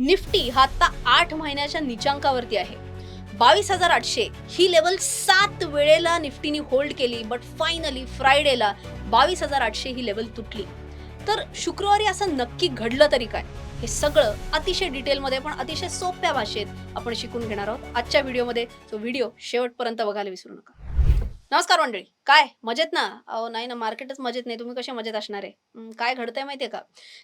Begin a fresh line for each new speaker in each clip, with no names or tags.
Nifty हा आता आठ महिन्याच्या निचांकावरती आहे. बावीस हजार आठशे ही लेवल सात वेळेला निफ्टीने होल्ड केली बट फायनली फ्रायडेला बावीस हजार आठशे ही लेवल तुटली. तर शुक्रवारी असं नक्की घडलं तरी काय? हे सगळं अतिशय डिटेलमध्ये पण अतिशय सोप्या भाषेत आपण शिकून घेणार आहोत आजच्या व्हिडिओमध्ये तो व्हिडिओ शेवटपर्यंत बघायला विसरू नका. नमस्कार मंडळी. काय? मजेत ना? अहो नाही ना मार्केटच मजेत नाही. तुम्ही कसे मजेत असणार आहे? काय घडतंय माहितीये का?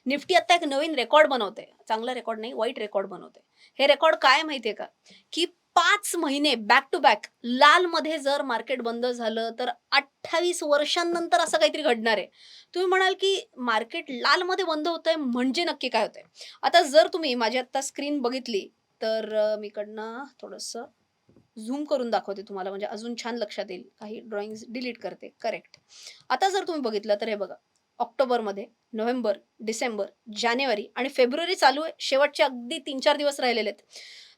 निफ्टी आता एक नवीन रेकॉर्ड बनवते. चांगला रेकॉर्ड नाही वाईट रेकॉर्ड बनवते. हे रेकॉर्ड काय माहितीये का? की पाच महिने बॅक टू बॅक लाल मध्ये जर मार्केट बंद झालं तर अठ्ठावीस वर्षांनंतर असं काहीतरी घडणार आहे. तुम्ही म्हणाल की मार्केट लाल मध्ये बंद होतंय म्हणजे नक्की काय होतंय? आता जर तुम्ही माझी आता स्क्रीन बघितली तर मीकडनं मी कडनं थोडंसं झूम करून दाखवते तुम्हाला म्हणजे अजून छान लक्षात येईल. काही ड्रॉइंग डिलीट करते. करेक्ट आता जर तुम्ही बघितलं तर हे बघा ऑक्टोबरमध्ये नोव्हेंबर डिसेंबर जानेवारी आणि फेब्रुवारी चालू आहे. शेवटचे अगदी तीन चार दिवस राहिलेले आहेत.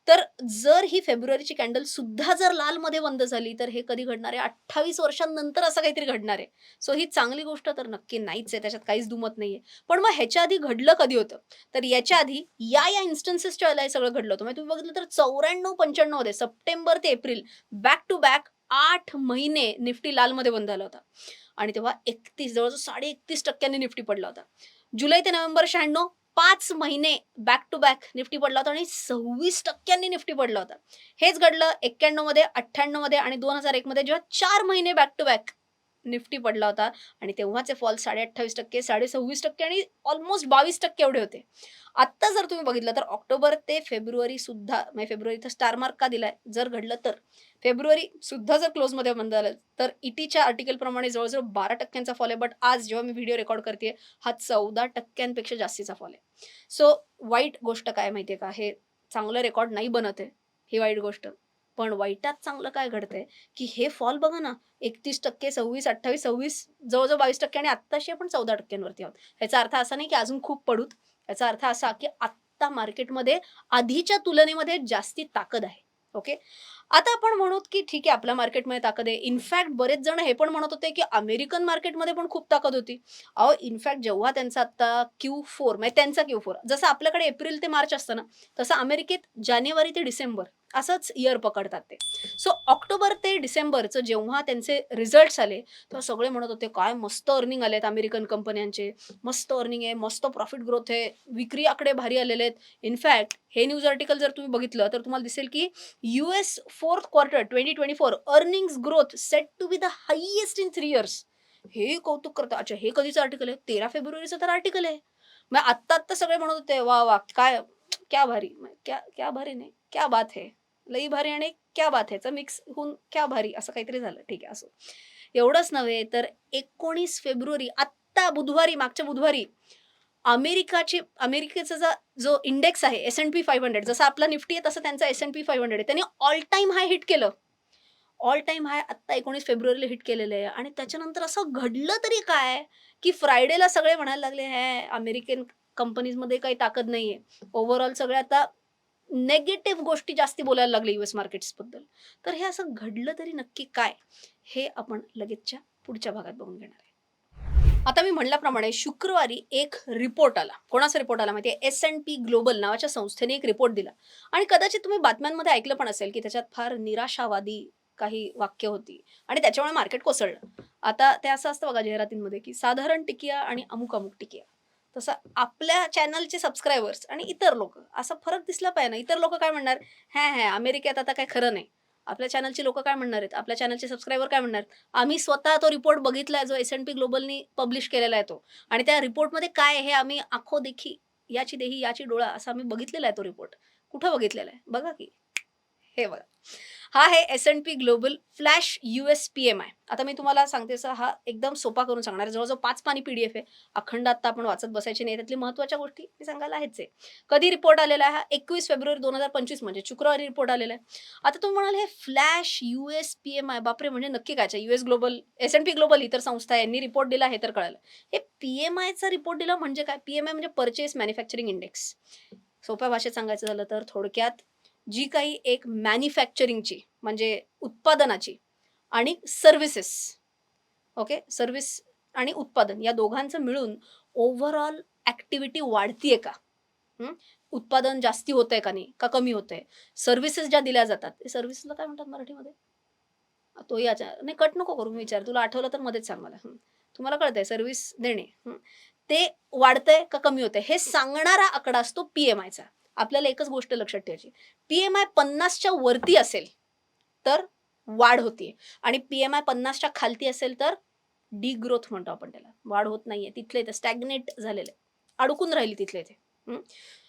तर जर ही फेब्रुवारीची कॅन्डल सुद्धा जर लालमध्ये बंद झाली तर हे कधी घडणार आहे? अठ्ठावीस वर्षांनंतर असं काहीतरी घडणार आहे. सो ही चांगली गोष्ट तर नक्की नाहीच आहे. त्याच्यात काहीच दुमत नाहीये. पण मग ह्याच्या आधी घडलं कधी होतं? तर याच्या आधी या या इन्स्टन्सेसच्या वेळेला हे सगळं घडलं होतं. म्हणजे तुम्ही बघितलं तर चौऱ्याण्णव पंच्याण्णवमध्ये सप्टेंबर ते एप्रिल बॅक टू बॅक आठ महिने निफ्टी लालमध्ये बंद झाला होता. आणि तेव्हा एकतीस जवळजवळ साडे एकतीस टक्क्यांनी निफ्टी पडला होता. जुलै ते नोव्हेंबर शहाण्णव पाच महिने बॅक टू बॅक निफ्टी पडला होता आणि सव्वीस टक्क्यांनी निफ्टी पडला होता. हेच घडलं एक्क्याण्णवमध्ये अठ्ठ्याण्णवमध्ये आणि दोन हजार एक मध्ये जेव्हा चार महिने बॅक टू बॅक निफ्टी पडला होता आणि तेव्हाचे फॉल साडे अठ्ठावीस टक्के साडे सव्वीस टक्के आणि ऑलमोस्ट बावीस टक्के एवढे होते. आत्ता जर तुम्ही बघितलं तर ऑक्टोबर ते फेब्रुवारी सुद्धा म्हणजे फेब्रुवारी स्टार मार्क का दिलाय? जर घडलं तर. फेब्रुवारी सुद्धा जर क्लोजमध्ये बंद झालं तर इटीच्या आर्टिकलप्रमाणे जवळजवळ बारा टक्क्यांचा फॉल आहे बट आज जेव्हा मी व्हिडिओ रेकॉर्ड करते हा चौदा टक्क्यांपेक्षा जास्तीचा फॉल आहे. सो वाईट गोष्ट काय माहितीये का? हे चांगलं रेकॉर्ड नाही बनत आहे. ही वाईट गोष्ट. पण वाईटात चांगलं काय घडतंय? की हे फॉल बघा ना एकतीस टक्के सव्वीस अठ्ठावीस सव्वीस जवळजवळ बावीस टक्के आणि आत्ताशी आपण चौदा टक्क्यांवरती आहोत. ह्याचा अर्थ असा नाही की अजून खूप पडूत. याचा अर्थ असा की आत्ता मार्केटमध्ये आधीच्या तुलनेमध्ये जास्ती ताकद आहे. ओके? आता आपण म्हणूत की ठीक आहे आपल्या मार्केटमध्ये ताकद आहे. इनफॅक्ट बरेच जण हे पण म्हणत होते की अमेरिकन मार्केटमध्ये पण खूप ताकद होती. अहो इनफॅक्ट जेव्हा त्यांचा आता क्यू फोर म्हणजे त्यांचा क्यू फोर जसं आपल्याकडे एप्रिल ते मार्च असतं ना तसं अमेरिकेत जानेवारी ते डिसेंबर असंच इयर पकडतात ते. सो ऑक्टोबर ते डिसेंबरचं जेव्हा त्यांचे रिझल्ट्स आले तेव्हा सगळे म्हणत होते काय मस्त अर्निंग आलेत अमेरिकन कंपन्यांचे मस्त अर्निंग आहे मस्त प्रॉफिट ग्रोथ आहे. विक्री आकडे भारी आलेले आहेत. इनफॅक्ट हे न्यूज आर्टिकल जर तुम्ही बघितलं तर तुम्हाला दिसेल की U S fourth quarter twenty twenty four earnings growth set to be the highest in three years हे कौतुक करतं. अच्छा हे कधीचं आर्टिकल आहे? तेरा फेब्रुवारीचं तर आर्टिकल आहे. मग आत्ता आत्ता सगळे म्हणत होते वा वा काय क्या भारी क्या क्या भारी नाही क्या बात है? लई भारी आणि क्या बात ह्याचं मिक्स होऊन क्या भारी? असं काहीतरी झालं. ठीक आहे असं. एवढंच नव्हे तर एकोणीस फेब्रुवारी आत्ता बुधवारी मागच्या बुधवारी अमेरिकाची अमेरिकेचा जो जो इंडेक्स आहे S N P five hundred जसं आपला निफ्टी आहे तसं त्यांचा S N P five hundred आहे. त्यांनी ऑल टाईम हाय हिट केलं. ऑल टाईम हाय आत्ता एकोणीस फेब्रुवारीला हिट केलेलं आहे. आणि त्याच्यानंतर असं घडलं तरी काय? की फ्रायडेला सगळे म्हणायला लागले हे अमेरिकन कंपनीजमध्ये काही ताकद नाहीये. ओव्हरऑल सगळ्या आता नेगेटिव्ह गोष्टी जास्ती बोलायला लागल्या युएस मार्केट्सबद्दल तर हे असं घडलं तरी नक्की काय हे आपण लगेचच्या पुढच्या भागात बघून घेणार आहे. आता मी म्हणल्याप्रमाणे शुक्रवारी एक रिपोर्ट आला. कोणाचा रिपोर्ट आला माहितीये? एस एन पी ग्लोबल नावाच्या संस्थेने एक रिपोर्ट दिला. आणि कदाचित तुम्ही बातम्यांमध्ये ऐकलं पण असेल की त्याच्यात फार निराशावादी काही वाक्य होती. आणि त्याच्यामुळे मार्केट कोसळलं. आता ते असं असतं बघा जाहिरातींमध्ये की साधारण टिकिया आणि अमुक अमुक टिकिया. तसं आपल्या चॅनलचे सबस्क्रायबर्स आणि इतर लोक असा फरक दिसला पाहिजे ना. इतर लोक काय म्हणणार? हॅ हॅ अमेरिकेत आता काय खरं नाही. आपल्या चॅनलचे लोक काय म्हणणार आहेत? आपल्या चॅनलचे सबस्क्रायबर काय म्हणणार? आम्ही स्वतः तो रिपोर्ट बघितलाय जो एस एन पी ग्लोबलनी पब्लिश केलेला आहे तो. आणि त्या रिपोर्टमध्ये काय हे आम्ही आखो देखी याची देही याची डोळा असा आम्ही बघितलेला आहे तो रिपोर्ट कुठं बघितलेला आहे? बघा की. हे बघा. हा आहे S N P global flash U S P M I आता मी तुम्हाला सांगते असं हा एकदम सोपा करून सांगणार आहे. जवळजवळ पाच पाणी पी डी एफ आहे. अखंड आता आपण वाचत बसायची नाही. त्यातली महत्त्वाच्या गोष्टी मी सांगायला आहेच आहे. कधी रिपोर्ट आलेला आहे? हा एकवीस फेब्रुवारी दोन हजार पंचवीस म्हणजे शुक्रवारी रिपोर्ट आलेला आहे. आता तुम्ही म्हणाल हे flash U S P M I बापरे म्हणजे नक्की काय? U S global S N P global इतर संस्था यांनी रिपोर्ट दिला हे तर कळालं. हे पी एम आयचा रिपोर्ट दिला म्हणजे काय? पी एम आय म्हणजे परचेस मॅन्युफॅक्चरिंग इंडेक्स सोप्या भाषेत सांगायचं झालं तर थोडक्यात जी काही एक मॅन्युफॅक्चरिंगची म्हणजे उत्पादनाची आणि सर्व्हिसेस ओके सर्व्हिस आणि उत्पादन या दोघांचं मिळून ओव्हरऑल ॲक्टिव्हिटी वाढतीये का? उत्पादन जास्ती होत आहे का नाही? का कमी होत आहे सर्व्हिसेस ज्या दिल्या जातात ते सर्व्हिसेसला काय म्हणतात मराठीमध्ये? तो याच्या नाही कट नको करू मी विचार तुला आठवलं तर मध्येच सांग मला. तुम्हाला कळतंय सर्व्हिस देणे. ते वाढतंय का कमी होतंय? हे सांगणारा आकडा असतो पी एम आयचा आपल्याला एकच गोष्ट लक्षात ठेवायची. पी एम आय पन्नासच्या वरती असेल तर वाढ होतीये. आणि पी एम आय पन्नासच्या खालती असेल तर डी ग्रोथ म्हणतो आपण त्याला. वाढ होत नाहीये. तिथले ते स्टॅग्नेट झालेले. अडकून राहिली तिथले ते.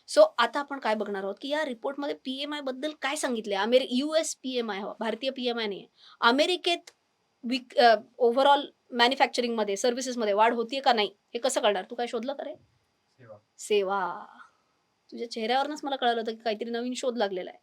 सो आता आपण काय बघणार आहोत की या रिपोर्टमध्ये पी एम आयबद्दल काय सांगितलंय? अमेरि U S P M I भारतीय पी एम आय नाही अमेरिकेत विक ओव्हरऑल मॅन्युफॅक्चरिंगमध्ये सर्व्हिसेसमध्ये वाढ होतीये का नाही? हे कसं कळणार? तू काय शोधलं का रे?
सेवा.
सेवा. तुझ्या चेहऱ्यावरनच मला कळलं होतं की काहीतरी नवीन शोध लागलेला आहे.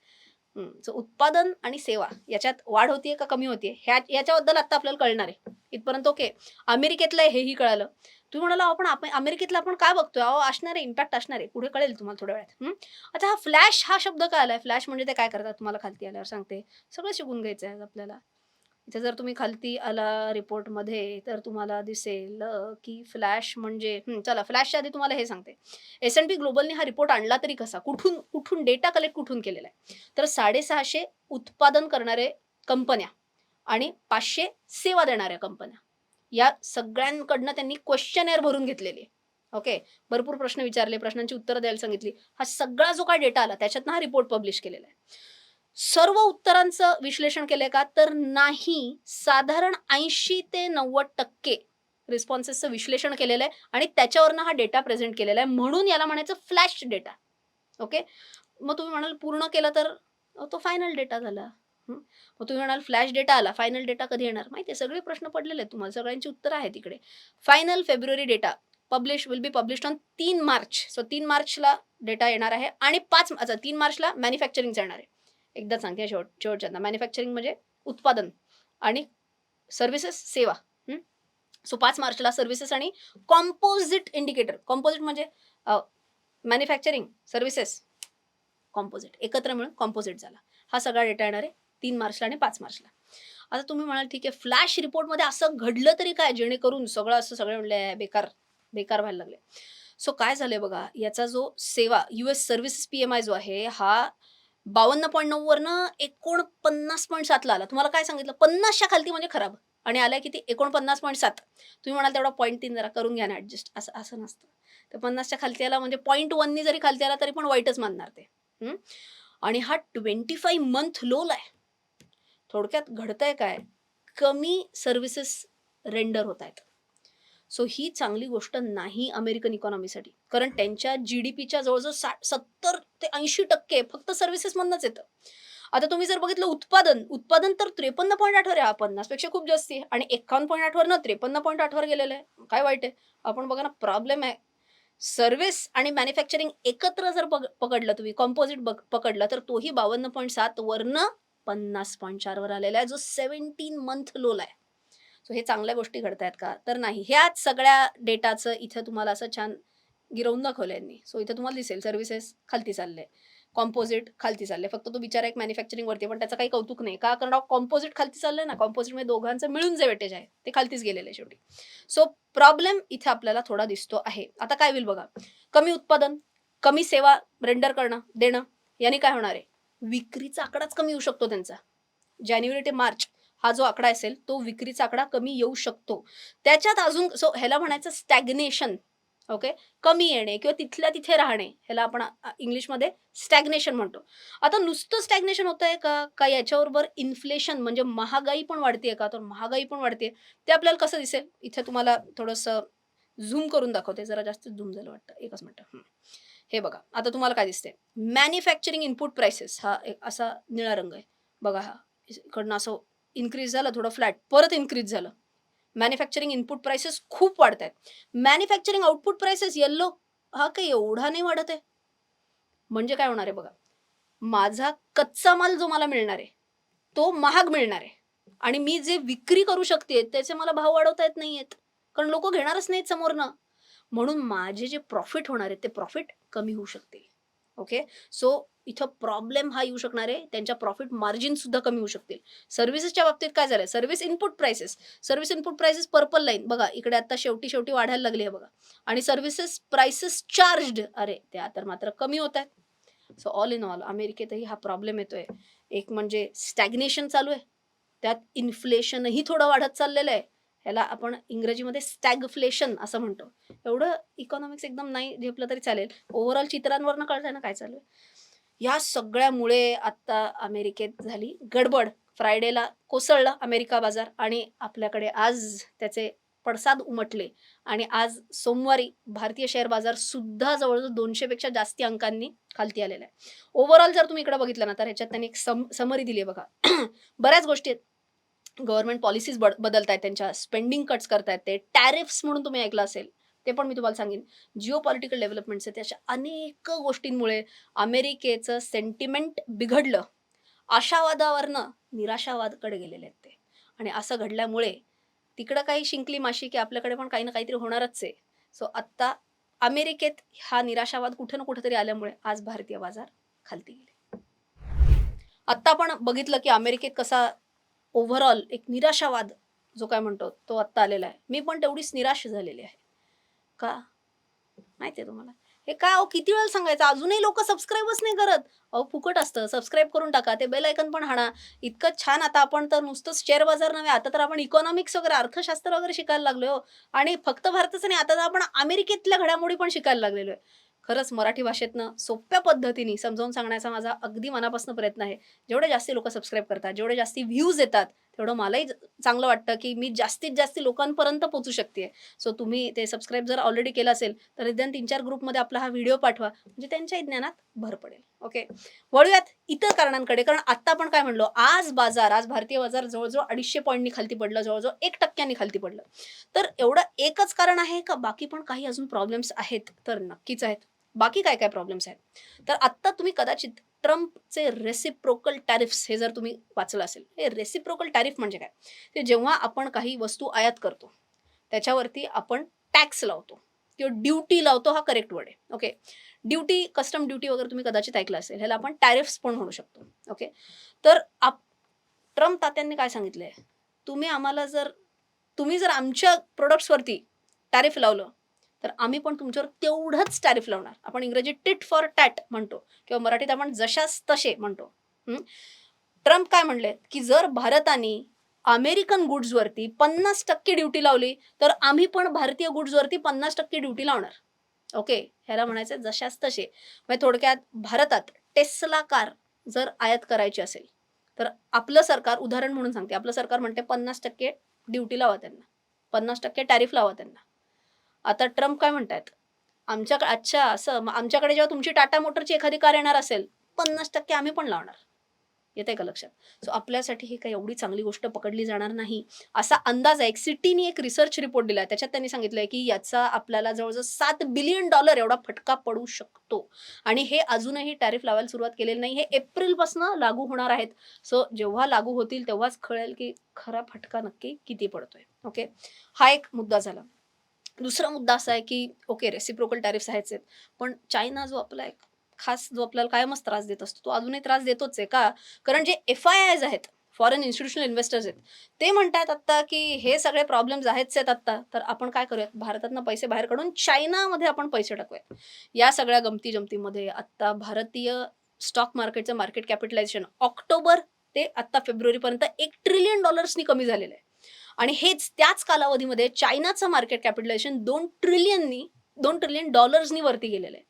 सो उत्पादन आणि सेवा याच्यात वाढ होतीये का कमी होतीये? ह्या याच्याबद्दल आता आपल्याला कळणार आहे. इथपर्यंत ओके अमेरिकेतलं आहे हेही कळालं. तुम्ही म्हणाला आपण आपण अमेरिकेतला आपण काय बघतोय? अहो असणार आहे इम्पॅक्ट असणार आहे. पुढे कळेल तुम्हाला थोड्या वेळात. आता हा फ्लॅश हा शब्द काय आलाय? फ्लॅश म्हणजे ते काय करतात? तुम्हाला खालती आल्यावर सांगते. सगळं शिकून घ्यायचं आहे आपल्याला. इथे जर तुम्ही खालती आला रिपोर्टमध्ये तर तुम्हाला दिसेल की फ्लॅश म्हणजे चला फ्लॅशच्या आधी तुम्हाला हे सांगते. एस एन पी ग्लोबलने हा रिपोर्ट आणला तरी कसा? कुठून कुठून डेटा कलेक्ट कुठून केलेला आहे? तर साडेसहाशे उत्पादन करणारे कंपन्या आणि पाचशे सेवा देणाऱ्या कंपन्या. या सगळ्यांकडनं त्यांनी क्वेश्चन भरून घेतलेली आहे. ओके? भरपूर प्रश्न विचारले प्रश्नांची उत्तरं द्यायला सांगितली. हा सगळा जो काय डेटा आला त्याच्यातनं हा रिपोर्ट पब्लिश केलेला आहे. सर्व उत्तरांचं विश्लेषण केलंय का? तर नाही. साधारण ऐंशी ते नव्वद टक्के रिस्पॉन्सेसचं विश्लेषण केलेलं आहे आणि त्याच्यावरनं हा डेटा प्रेझेंट केलेला आहे. म्हणून याला म्हणायचं फ्लॅश डेटा ओके मग तुम्ही म्हणाल पूर्ण केलं तर तो फायनल डेटा झाला. मग तुम्ही म्हणाल फ्लॅश डेटा आला. फायनल डेटा कधी येणार? माहिती आहे सगळे प्रश्न पडलेले आहेत तुम्हाला. सगळ्यांची उत्तरं आहेत तिकडे final February data publish will be publish on तीन मार्च. सो तीन मार्चला डेटा येणार आहे आणि पाच अच्छा तीन मार्चला मॅन्युफॅक्चरिंगचा येणार आहे. एकदा सांगते शेवट शेवटच्या मॅन्युफॅक्चरिंग म्हणजे उत्पादन आणि सर्व्हिसेस सेवा. सो पाच मार्चला सर्व्हिसेस आणि कॉम्पोजिट इंडिकेटर कॉम्पोजिट म्हणजे मॅन्युफॅक्चरिंग सर्व्हिसेस कॉम्पोजिट एकत्र मिळून कॉम्पोजिट झाला. हा सगळा डेटा येणार आहे तीन मार्चला आणि पाच मार्चला. आता तुम्ही म्हणाल ठीक आहे फ्लॅश रिपोर्टमध्ये असं घडलं तरी काय? जेणेकरून सगळं असं सगळे म्हणले बेकार बेकार व्हायला लागले. सो काय झालंय बघा याचा जो सेवा U S services P M I जो आहे हा बावन्न पॉईंट नऊ वरनं एकोणपन्नास पॉईंट सातला आला. तुम्हाला काय सांगितलं? पन्नासच्या खालती म्हणजे खराब. आणि आलाय किती? एकोणपन्नास पॉईंट सात. तुम्ही म्हणाल तेवढा पॉईंट तीन जरा करून घ्या ना ॲडजस्ट असं असं नसतं. तर पन्नासच्या खालती आला म्हणजे पॉईंट वननी जरी खालती आला तरी पण वाईटच मानणार ते. आणि हा ट्वेंटी फाईव्ह मंथ लोल आहे. थोडक्यात घडतंय काय? कमी सर्व्हिसेस रेंडर होत आहेत सो ही चांगली गोष्ट नाही अमेरिकन इकॉनॉमीसाठी कारण त्यांच्या जी डी पीच्या जवळजवळ सत्तर ते ऐंशी टक्के फक्त सर्व्हिसेसमधनंच येतं. आता तुम्ही जर बघितलं उत्पादन उत्पादन तर त्रेपन्न पॉईंट आठवर आहे. पन्नासपेक्षा खूप जास्त आहे. आणि एकावन्न पॉईंट आठवर ना त्रेपन्न पॉईंट आठवर गेलेलं आहे. काय वाईट आहे? आपण बघा ना प्रॉब्लेम आहे. सर्व्हिस आणि मॅन्युफॅक्चरिंग एकत्र जर पकडलं तुम्ही कॉम्पोजिट बघ पकडलं तर तोही बावन्न पॉईंट सात वरनं पन्नास पॉईंट चारवर आलेला आहे. जो सेव्हन्टीन मंथ लोला आहे. सो हे चांगल्या गोष्टी घडतायत का? तर नाही. ह्याच सगळ्या डेटाचं इथं तुम्हाला असं छान गिरवून दाखवलं यांनी. सो इथं तुम्हाला दिसेल सर्व्हिसेस खालती चालले. कॉम्पोजिट खालती चालले. फक्त तो बिचारा एक मॅन्युफॅक्चरिंगवरती पण त्याचं काही कौतुक नाही. का? कारण कॉम्पोजिट खालती चाललंय ना. कॉम्पोजिटमध्ये दोघांचं मिळून जे वेटेज आहे ते खालतीच गेलेलं आहे शेवटी. सो प्रॉब्लेम इथे आपल्याला थोडा दिसतो आहे. आता काय होईल बघा. कमी उत्पादन कमी सेवा रेंडर करणं देणं याने काय होणार आहे? विक्रीचा आकडाच कमी येऊ शकतो त्यांचा. जानेवारी ते मार्च हा जो आकडा असेल तो विक्रीचा आकडा कमी येऊ शकतो. त्याच्यात अजून सो ह्याला म्हणायचं स्टॅग्नेशन ओके कमी येणे किंवा तिथल्या तिथे राहणे ह्याला आपण इंग्लिशमध्ये स्टॅग्नेशन म्हणतो. आता नुसतं स्टॅग्नेशन होत आहे का का याच्याबरोबर इन्फ्लेशन म्हणजे महागाई पण वाढते का? तर महागाई पण वाढते ते आपल्याला कसं दिसेल? इथे तुम्हाला थोडंसं झूम करून दाखवते जरा जास्त झूम झालं वाटतं. एकच मिनटं हे. बघा आता तुम्हाला काय दिसते मॅन्युफॅक्चरिंग इनपुट प्राइसेस हा एक असा निळा रंग आहे. बघा हा इकडनं असं इन्क्रीज झालं थोडं फ्लॅट परत इन्क्रीज झालं. मॅन्युफॅक्चरिंग इनपुट प्राइसेस खूप वाढत आहेत मॅन्युफॅक्चरिंग आउटपुट प्राइसेस येल्लो हा काही एवढा नाही वाढत आहे. म्हणजे काय होणार आहे बघा? माझा कच्चा माल जो मला मिळणार आहे तो महाग मिळणार आहे. आणि मी जे विक्री करू शकते त्याचे मला भाव वाढवता येत नाही आहेत कारण लोक घेणारच नाहीत समोरनं. म्हणून माझे जे प्रॉफिट होणार आहेत ते प्रॉफिट कमी होऊ शकते ओके सो इथं प्रॉब्लेम हा येऊ शकणार आहे. त्यांच्या प्रॉफिट मार्जिन सुद्धा कमी होऊ शकतील. सर्व्हिसेसच्या बाबतीत काय झालंय? Service input prices service input prices purple line बघा इकडे आता शेवटी शेवटी वाढायला लागली आहे बघा. आणि सर्व्हिसेस प्राइसेस चार्ज्ड अरे त्या तर मात्र कमी होत आहेत. सो ऑल इन ऑल अमेरिकेतही हा प्रॉब्लेम येतोय. एक म्हणजे स्टॅग्नेशन चालू आहे. त्यात इन्फ्लेशनही थोडं वाढत चाललेलं आहे. याला आपण इंग्रजीमध्ये स्टॅगफ्लेशन असं म्हणतो. एवढं इकॉनॉमिक्स एकदम नाही झेपलं तरी चालेल. ओव्हरऑल चित्रांवरनं कळतंय ना काय चालू आहे? या सगळ्यामुळे आता अमेरिकेत झाली गडबड. फ्रायडेला कोसळलं अमेरिका बाजार आणि आपल्याकडे आज त्याचे पडसाद उमटले. आणि आज सोमवारी भारतीय शेअर बाजार सुद्धा जवळजवळ दोनशेपेक्षा जास्ती अंकांनी खालती आलेला आहे. ओव्हरऑल जर तुम्ही इकडे बघितलं ना तर ह्याच्यात त्यांनी एक सम समरी दिली आहे बघा. बऱ्याच गोष्टी आहेत. गव्हर्नमेंट पॉलिसीज बदलत आहेत त्यांच्या स्पेंडिंग कट्स करतायत ते. टॅरिफ्स म्हणून तुम्ही ऐकलं असेल ते पण मी तुम्हाला सांगेन. जिओ पॉलिटिकल डेव्हलपमेंट्स आहेत अशा अनेक गोष्टींमुळे अमेरिकेचं सेंटिमेंट बिघडलं. आशावादावरनं निराशावादकडे गेलेले आहेत ते. आणि असं घडल्यामुळे तिकडं काही शिंकली माशी की आपल्याकडे पण काही ना काहीतरी होणारच आहे. सो आत्ता अमेरिकेत हा निराशावाद कुठे ना कुठेतरी आल्यामुळे आज भारतीय बाजार खालती गेले. आत्ता आपण बघितलं की अमेरिकेत कसा ओव्हरऑल एक निराशावाद जो काय म्हणतो तो आत्ता आलेला आहे. मी पण तेवढीच निराश झालेली आहे. का? माहिती आहे तुम्हाला? हे काय अहो किती वेळ सांगायचं? अजूनही लोक सबस्क्राईबच नाही करत. अहो फुकट असतं. सबस्क्राईब करून टाका. ते बेल ऐकन पण हाणा. इतकं छान आता आपण तर नुसतंच शेअर बाजार नव्हे आता तर आपण इकॉनॉमिक्स वगैरे अर्थशास्त्र वगैरे शिकायला लागलो हो. आणि फक्त भारताचं नाही आता तर आपण अमेरिकेतल्या घडामोडी पण शिकायला लागलेलो आहे. खरंच मराठी भाषेतनं सोप्या पद्धतीने समजावून सांगण्याचा माझा अगदी मनापासून प्रयत्न आहे. जेवढे जास्ती लोक सबस्क्राईब करतात जेवढे जास्ती व्ह्यूज येतात तेवढं मलाही चांगलं वाटतं की मी जास्तीत जास्त लोकांपर्यंत पोहोचू शकते सो तुम्ही ते सबस्क्राईब जर ऑलरेडी केलं असेल तर निदान तीन चार ग्रुपमध्ये आपला हा व्हिडिओ पाठवा म्हणजे त्यांच्याही ज्ञानात भर पडेल. ओके वळूयात इतर कारणांकडे कारण आता आपण काय म्हणलो आज बाजार आज भारतीय बाजार जवळजवळ अडीचशे पॉईंटनी खालती पडलं जवळजवळ एक टक्क्यांनी खालती पडलं. तर एवढं एकच कारण आहे का? बाकी पण काही अजून प्रॉब्लेम्स आहेत तर नक्कीच आहेत. बाकी काय काय प्रॉब्लेम्स आहेत? तर आत्ता तुम्ही कदाचित ट्रम्पचे रेसिप्रोकल टॅरिफ्स हे जर तुम्ही वाचलं असेल हे रेसिप्रोकल टॅरिफ म्हणजे काय? ते जेव्हा आपण काही वस्तू आयात करतो त्याच्यावरती आपण टॅक्स लावतो किंवा ड्युटी लावतो हा करेक्ट वर्ड आहे ओके ड्युटी कस्टम ड्युटी वगैरे तुम्ही कदाचित ऐकलं असेल ह्याला आपण टॅरिफ्स पण म्हणू शकतो ओके तर आप ट्रम्प तात्यांनी काय सांगितलंय? तुम्ही आम्हाला जर तुम्ही जर आमच्या प्रोडक्ट्सवरती टॅरिफ लावलं तर आम्ही पण तुमच्यावर तेवढंच टॅरिफ लावणार. आपण इंग्रजीत टिट फॉर टॅट म्हणतो. किंवा मराठीत आपण जशास तसे म्हणतो. ट्रम्प काय म्हणले की जर भारताने अमेरिकन गुड्सवरती पन्नास टक्के ड्युटी लावली तर आम्ही पण भारतीय गुड्सवरती पन्नास टक्के ड्युटी लावणार. ओके ह्याला म्हणायचं जशास तसे म्हणजे थोडक्यात भारतात टेस्ला कार जर आयात करायची असेल तर आपलं सरकार उदाहरण म्हणून सांगते. आपलं सरकार म्हणते पन्नास टक्के ड्युटी लावा त्यांना. पन्नास टक्के टॅरिफ लावा त्यांना. आता ट्रम्प काय म्हणतात आमच्या अच्छा असं मग आमच्याकडे जेव्हा तुमची टाटा मोटरची एखादी कार येणार असेल पन्नास टक्के आम्ही पण लावणार. येते का लक्षात? सो आपल्यासाठी ही काही एवढी चांगली गोष्ट पकडली जाणार नाही. असा अंदाज आहे. एक सिटीने एक रिसर्च रिपोर्ट दिला त्याच्यात त्यांनी सांगितलंय की याचा आपल्याला जवळजवळ सात बिलियन डॉलर एवढा फटका पडू शकतो. आणि हे अजूनही टॅरिफ लावायला सुरुवात केलेली नाही. हे एप्रिलपासून लागू होणार आहेत. सो जेव्हा लागू होतील तेव्हाच कळेल की खरा फटका नक्की किती पडतोय. ओके हा एक मुद्दा झाला. दुसरा मुद्दा असा आहे की ओके रेसिप्रोकल टॅरिफ्स आहेच आहेत. पण चायना जो आपला एक खास जो आपल्याला कायमच त्रास देत असतो तो अजूनही त्रास देतोच आहे का? कारण जे एफ आय आयज आहेत फॉरेन इन्स्टिट्यूशनल इन्व्हेस्टर्स आहेत ते म्हणतात आत्ता की हे सगळे प्रॉब्लेम्स आहेतच आहेत आत्ता तर आपण काय करूयात? भारतातनं पैसे बाहेर काढून चायनामध्ये आपण पैसे टाकूयात. या सगळ्या गमती जमतीमध्ये आत्ता भारतीय स्टॉक मार्केटचं मार्केट कॅपिटलायझेशन ऑक्टोबर ते आत्ता फेब्रुवारीपर्यंत एक ट्रिलियन डॉलर्सनी कमी झालेलं आहे. आणि हेच त्याच कालावधीमध्ये चायनाचं मार्केट कॅपिटलायझेशन दोन ट्रिलियननी दोन ट्रिलियन डॉलर्सनी वरती गेलेलं आहे.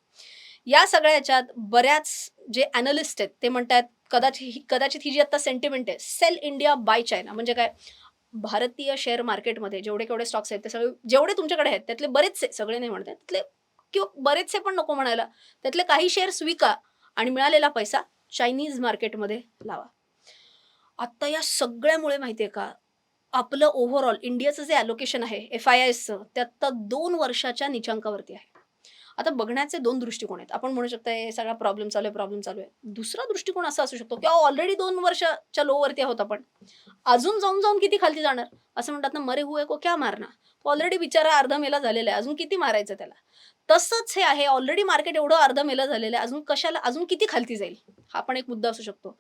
या सगळ्या याच्यात बऱ्याच जे अॅनलिस्ट आहेत ते म्हणतात कदाचित ही- कदाचित ही जी आता सेंटिमेंट आहे सेल इंडिया बाय चायना म्हणजे काय? भारतीय शेअर मार्केटमध्ये जेवढे केवढे स्टॉक्स आहेत ते सगळे जेवढे तुमच्याकडे आहेत त्यातले बरेचसे सगळे नाही म्हणतात त्यातले किंवा बरेचसे पण नको म्हणायला त्यातले काही शेअर्स विका आणि मिळालेला पैसा चायनीज मार्केटमध्ये लावा. आत्ता या सगळ्यामुळे माहिती आहे का आपलं ओव्हरऑल इंडियाचं जे ॲलोकेशन आहे एफ आय आयचं ते आत्ता दोन वर्षाच्या निचांकावरती आहे. आता बघण्याचे दोन दृष्टिकोन आहेत. आपण म्हणू शकतो हे सगळा प्रॉब्लेम चालू आहे प्रॉब्लेम चालू आहे. दुसरा दृष्टिकोन असा असू शकतो की ऑलरेडी दोन वर्षाच्या लोवरती आहोत आपण. अजून जाऊन जाऊन किती खालती जाणार? असं म्हणतात ना मरे हुए को क्या मारना? ऑलरेडी बिचारा अर्धा मेला झालेला आहे. अजून किती मारायचं त्याला? तसंच हे आहे. ऑलरेडी मार्केट एवढं अर्ध मेलं झालेलं आहे. अजून कशाला अजून किती खालती जाईल? हा पण एक मुद्दा असू शकतो.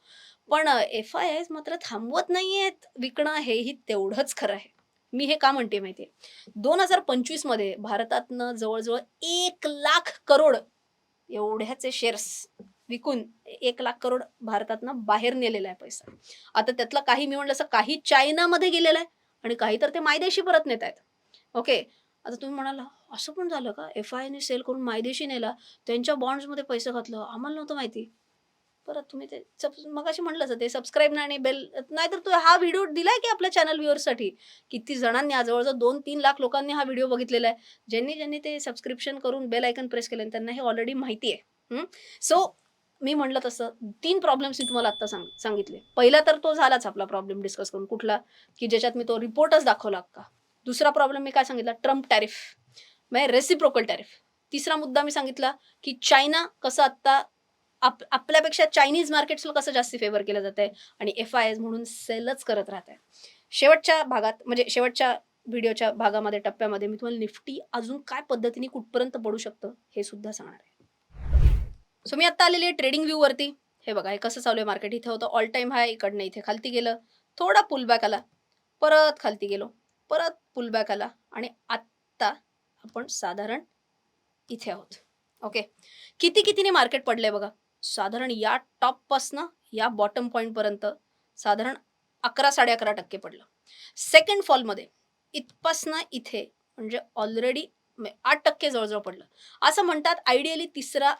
पण एफ आय एस मात्र थांबवत नाहीयेत. विकणं हेही तेवढंच खरं आहे. मी हे का म्हणते माहितीये दोन हजार पंचवीसमध्ये भारतातनं जवळजवळ एक लाख करोड एवढ्याचे शेअर्स विकून एक लाख करोड भारतातनं बाहेर नेलेला आहे पैसा. आता त्यातलं काही मी म्हणलं असं काही चायनामध्ये गेलेलं आहे आणि काही तर ते मायदेशी परत नेत आहेत. ओके. आता तुम्ही म्हणाला असं पण झालं का? एफ आयने सेल करून मायदेशी नेला त्यांच्या बॉन्ड्समध्ये पैसे घातलं आम्हाला नव्हतं माहिती. परत तुम्ही ते सब मग अशी म्हटलं ते सबस्क्राईब नाही आणि बेल नाहीतर तू हा व्हिडिओ दिलाय की आपल्या चॅनल व्ह्युअर्ससाठी किती जणांनी आज जवळजवळ दोन तीन लाख लोकांनी हा व्हिडिओ बघितलेला आहे. ज्यांनी ज्यांनी ते सबस्क्रिप्शन करून बेल आयकन प्रेस केलं त्यांना हे ऑलरेडी माहिती आहे. सो मी म्हणलं तसं तीन प्रॉब्लेम्स मी तुम्हाला आता सांग सांगितले. पहिला तर तो झालाच आपला प्रॉब्लेम डिस्कस करून. कुठला? की ज्याच्यात मी तो रिपोर्टच दाखवला का? दुसरा प्रॉब्लेम मी काय सांगितला? ट्रम्प टॅरिफ म्हणजे रेसिप्रोकल टॅरिफ तिसरा मुद्दा मी सांगितला की चायना कसं आत्ता आप आपल्यापेक्षा चायनीज मार्केट्सला कसं जास्ती फेवर केलं जात आहे आणि एफ आय एस म्हणून सेलच करत राहत आहे शेवटच्या भागात म्हणजे शेवटच्या व्हिडिओच्या भागामध्ये टप्प्यामध्ये मी तुम्हाला निफ्टी अजून काय पद्धतीने कुठपर्यंत पडू शकतं हे सुद्धा सांगणार आहे. सो मी आत्ता आलेली आहे ट्रेडिंग व्ह्यूवरती हे बघा हे कसं चालू आहे मार्केट इथे होतं ऑल टाईम हाय इकडनं इथे खालती गेलं. थोडा पुलबॅक आला. परत खालती गेलो. परत पुलबॅक आला. आणि आत्ता आपण साधारण इथे आहोत. ओके किती कितीने मार्केट पडलंय बघा? साधारण या टॉपपासनं या बॉटम पॉईंटपर्यंत साधारण अकरा साडे अकरा टक्के पडलं. सेकंड फॉलमध्ये इथपासनं इथे म्हणजे ऑलरेडी म्हणजे आठ टक्के जवळजवळ पडलं. असं म्हणतात आयडियली तिसरा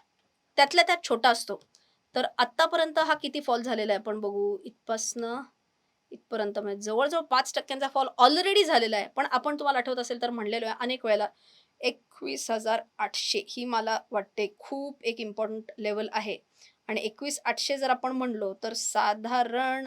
त्यातल्या त्यात छोटा असतो. तर आत्तापर्यंत हा किती फॉल झालेला आहे आपण बघू. इथपासनं इथपर्यंत म्हणजे जवळजवळ पाच टक्क्यांचा फॉल ऑलरेडी झालेला आहे. पण आपण तुम्हाला आठवत असेल तर म्हणलेलो आहे अनेक वेळेला एकवीस हजार आठशे ही मला वाटते खूप एक इम्पॉर्टंट लेवल आहे. आणि एकवीस आठशे जर आपण म्हणलो तर साधारण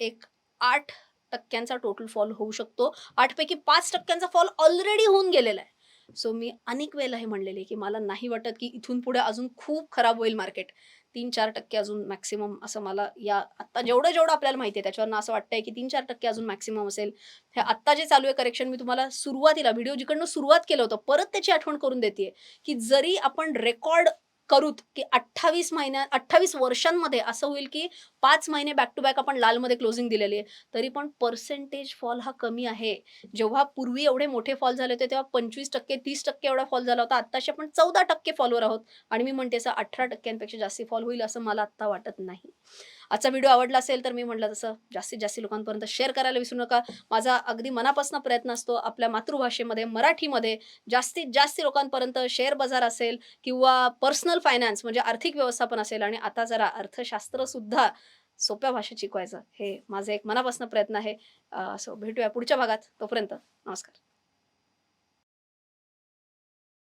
एक आठ टक्क्यांचा टोटल फॉल होऊ शकतो. आठपैकी पाच टक्क्यांचा फॉल ऑलरेडी होऊन गेलेला आहे. सो मी अनेक वेळेला हे म्हणलेले की मला नाही वाटत की इथून पुढे अजून खूप खराब होईल मार्केट तीन चार टक्के अजून मॅक्सिमम असं मला या आत्ता जेवढं जेवढं आपल्याला माहिती आहे त्याच्यावरनं असं वाटतंय की तीन चार टक्के अजून मॅक्सिमम असेल. हे आत्ता जे चालू आहे करेक्शन मी तुम्हाला सुरुवातीला व्हिडिओ जिकडनं सुरुवात केलं होतं परत त्याची आठवण करून देते की जरी आपण रेकॉर्ड करूत की अठ्ठावीस महिन्या अठ्ठावीस वर्षांमध्ये असं होईल की पाच महिने बॅक टू बॅक आपण लालमध्ये क्लोजिंग दिलेली आहे. तरी पण पर्सेंटेज फॉल हा कमी आहे. जेव्हा पूर्वी एवढे मोठे फॉल झाले होते तेव्हा पंचवीस टक्के तीस टक्के एवढा फॉल झाला होता. आत्ताशी आपण चौदा टक्के फॉलोवर आहोत. आणि मी म्हणते असं अठरा टक्क्यांपेक्षा जास्ती फॉल होईल असं मला आत्ता वाटत नाही. आजचा व्हिडिओ आवडला असेल तर मी म्हटलं तसं जास्तीत जास्त लोकांपर्यंत शेअर करायला विसरू नका. माझा अगदी मनापासून प्रयत्न असतो आपल्या मातृभाषेमध्ये मराठीमध्ये जास्तीत जास्त लोकांपर्यंत शेअर बाजार असेल किंवा पर्सनल फायनान्स म्हणजे आर्थिक व्यवस्थापन असेल आणि आता जरा अर्थशास्त्रसुद्धा सोप्या भाषेत शिकवायचं हे माझं एक मनापासून प्रयत्न आहे. सो भेटूया पुढच्या भागात. तोपर्यंत नमस्कार.